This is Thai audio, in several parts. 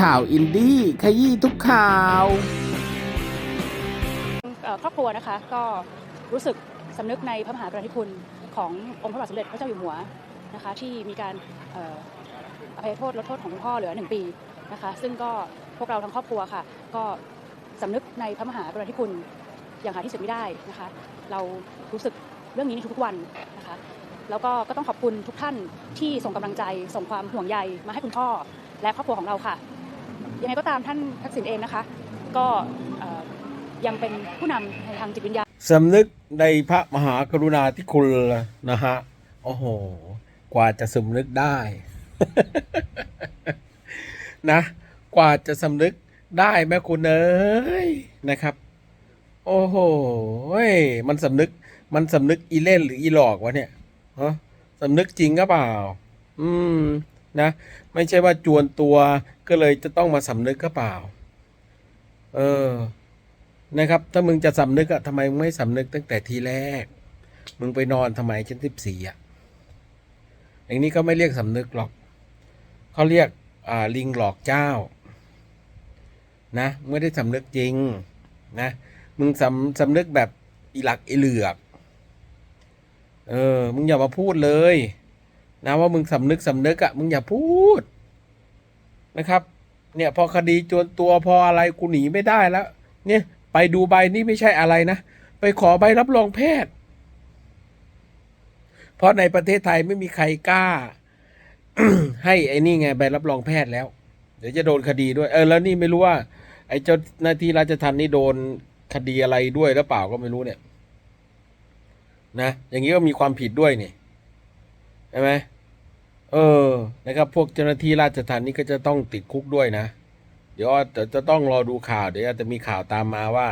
ข่าวอินดี้ขยี้ทุกข่าวครอบครัวนะคะก็รู้สึกสำนึกในพระมหากรุณาธิคุณขององค์พระบาทสมเด็จพระเจ้าอยู่หัวนะคะที่มีการอภัยโทษลดโทษของคุณพ่อเหลือหนึ่งปีนะคะซึ่งก็พวกเราทั้งครอบครัวค่ะ ก็สำนึกในพระมหากรุณาธิคุณอย่างหาที่สุดไม่ได้นะคะเรารู้สึกเรื่องนี้ในทุกๆวันนะคะแล้วก็ก็ต้องขอบคุณทุกท่านที่ส่งกำลังใจส่งความห่วงใยมาให้คุณพ่อและครอบครัวของเราค่ะ ยังไงก็ตามท่านทักษิณเองนะคะ ก็ยังเป็นผู้นำในทางจิตวิญญาณสำนึกในพระมหากรุณาธิคุณนะฮะ โอ้โห กว่าจะสำนึกได้ นะ กว่าจะสำนึกได้แม่คุณเอ้ยนะครับ โอ้โหมันสำนึก มันสำนึกอีเล่นหรืออีหลอกวะเนี่ยฮะสำนึกจริงก็เปล่า อืม นะไม่ใช่ว่าจวนตัวก็เลยจะต้องมาสำนึกก็เปล่า เออนะครับ ถ้ามึงจะสำนึกอะทำไมมึงไม่สำนึกตั้งแต่ทีแรก มึงไปนอนทำไมชั้นสิบสี่อะอย่างนี้ก็ไม่เรียกสำนึกหรอกเขาเรียกอ่าลิงหลอกเจ้า นะไม่ได้สำนึกจริงนะมึงสำสำนึกแบบอีหลักอีเหลือก เออ มึงอย่ามาพูดเลย นะว่ามึงสำนึกสำนึกอะมึงอย่าพูดนะครับ เนี่ยพอคดีจวนตัวพออะไรกูหนีไม่ได้แล้ว เนี่ยไปดูใบนี่ไม่ใช่อะไรนะ ไปขอใบรับรองแพทย์ เพราะในประเทศไทยไม่มีใครกล้า ให้ไอ้นี่ไงใบรับรองแพทย์แล้ว เดี๋ยวจะโดนคดีด้วย เออแล้วนี่ไม่รู้ว่า ไอ้เจ้าหน้าที่ราชทัณฑ์นี่โดนคดีอะไรด้วยหรือเปล่าก็ไม่รู้เนี่ย นะ อย่างนี้ก็มีความผิดด้วยนี่ใช่ไหม ออ นะครับ พวกเจ้าหน้าที่ราชทัณฑ์นี่ก็จะต้องติดคุกด้วยนะ เดี๋ยวจะจะต้องรอดูข่าว เดี๋ยวอาจจะมีข่าวตามมาว่า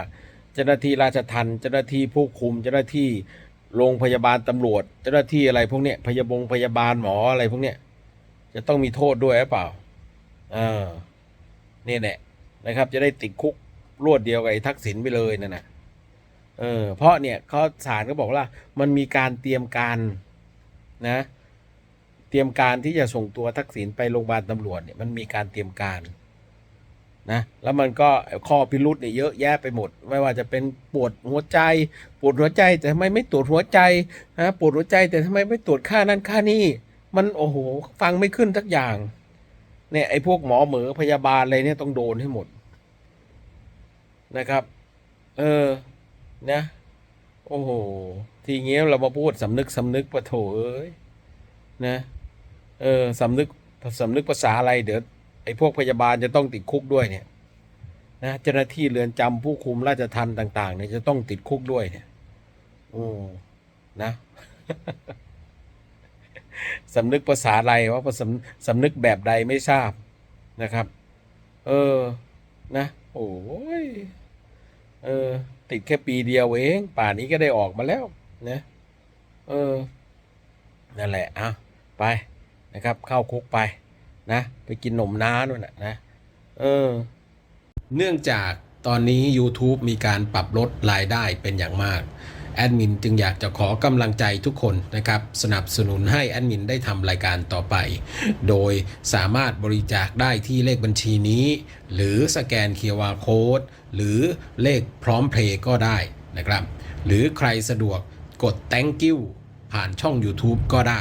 เจ้าหน้าที่ราชทัณฑ์เจ้าหน้าที่ผู้คุม เจ้าหน้าที่โรงพยาบาลตำรวจ เจ้าหน้าที่อะไรพวกเนี้ยพยาบงพยาบาลหมออะไรพวกเนี้ยจะต้องมีโทษด้วยหรือเปล่าเออนี่แหละนะครับ จะได้ติดคุกรวดเดียวกับไอ้ทักษิณไปเลยนั่นนะเออ เพราะเนี่ยเขาศาลก็บอกว่า มันมีการเตรียมการนะ ตรียมการที่จะส่งตัวทักษิณไปโรงพยาบาลตำรวจเนี่ยมันมีการเตรียมการนะแล้วมันก็ข้อพิรุษเนี่ยเยอะแยะไปหมด ไม่ว่าจะเป็นปวดหัวใจ ปวดหัวใจแต่ทำไมไม่ตรวจหัวใจนะปวดหัวใจแต่ทำไมไม่ตรวจค่านั่นค่านี่ มันโอ้โหฟังไม่ขึ้นทักอย่างเนี่ยไอ้พวกหมอเหมอพยาบาลอะไรเนี่ยต้องโดนให้หมดนะครับ เออนะโอ้โห ทีเงี้ยเรามาพูดสำนึกสำนึกปะโถเอ้ยนะ เออสำนึกสำนึกภาษาอะไรเดี๋ยวไอ้พวกพยาบาลจะต้องติดคุกด้วยเนี่ยนะเจ้าหน้าที่เรือนจำผู้คุมราชทัณฑ์ต่าง ๆ เนี่ยจะต้องติดคุกด้วยเนี่ยโอ้นะสำนึกภาษาอะไรว่าสำสำนึกแบบใดไม่ทราบนะครับ เออนะ โอ้ยเออ ติดแค่ปีเดียวเอง ป่านนี้ก็ได้ออกมาแล้วนะเออ นั่นแหละอะไป นะครับ เข้าคุกไปนะ ไปกินนมน้าด้วยนะนะเออ เนื่องจากตอนนี้ YouTube มีการปรับลดรายได้เป็นอย่างมาก แอดมินจึงอยากจะขอกำลังใจทุกคนนะครับ สนับสนุนให้แอดมินได้ทำรายการต่อไป โดยสามารถบริจาคได้ที่เลขบัญชีนี้ หรือสแกน QR Code หรือเลขพร้อมเพลย์ก็ได้นะครับ หรือใครสะดวกกด thank you ผ่านช่อง YouTube ก็ได้